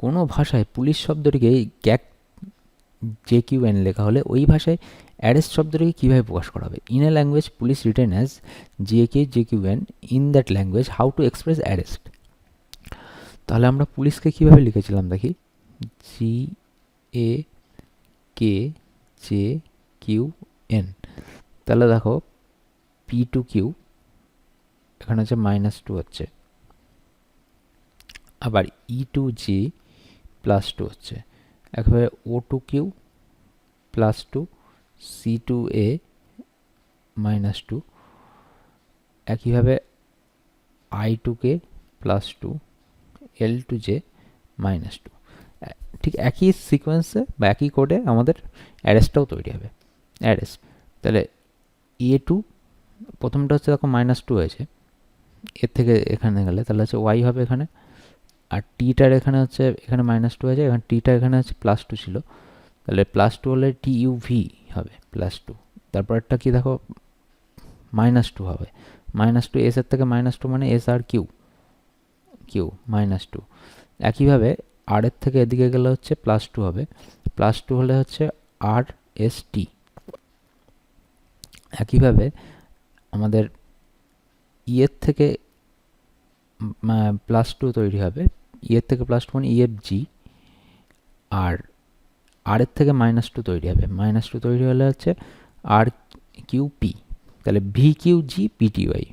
কোনো ভাষায় পুলিশ শব্দটিকে গ্যাক জে কিউ এন লেখা হলে ওই ভাষায় অ্যারেস্ট শব্দটিকে কীভাবে প্রকাশ করা হবে? In a language police written as J K J Q N in that language how to express arrest তাহলে আমরা পুলিশকে কীভাবে লিখেছিলাম দেখি? G A K J Q N তাহলে দেখো পি টু কিউ এখানে হচ্ছে মাইনাস টু হচ্ছে। আবার E to G plus two হচ্ছে। একবারে O to Q plus two C to A minus two একইভাবে I to K plus two L to J minus two ঠিক একই সিকোয়েন্সে বা একই কোডে আমাদের অ্যারেসটাও তৈরি হবে। অ্যারেস তাহলে এ টু প্রথমটা হচ্ছে দেখো মাইনাস টু হয়েছে। এর থেকে এখানে গেলে তাহলে হচ্ছে ওয়াই হবে এখানে। আর টিটার এখানে হচ্ছে, এখানে মাইনাস টু আছে এখানে টিটা এখানে হচ্ছে প্লাস টু ছিল। তাহলে প্লাস টু হলে টি ইউ ভি হবে প্লাস টু তারপরটা কি দেখো? মাইনাস টু হবে। মাইনাস টু এসের থেকে মাইনাস টু মানে এস আর কিউ কিউ মাইনাস টু একইভাবে আর এর থেকে এদিকে গেলে হচ্ছে প্লাস টু হবে। প্লাস টু হলে হচ্ছে আর এস টি একইভাবে আমাদের ইয়ের থেকে প্লাস টু তৈরি হবে। ইয়ের থেকে প্লাস টু মানে ইএফ জি আর আর এর থেকে মাইনাস টু তৈরি হবে। মাইনাস টু তৈরি হলে হচ্ছে আর কিউ পি তাহলে ভি কিউ জি পিটিওয়াই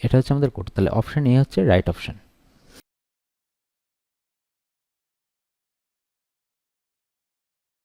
এটা হচ্ছে আমাদের কোড তাহলে অপশান এ হচ্ছে রাইট অপশান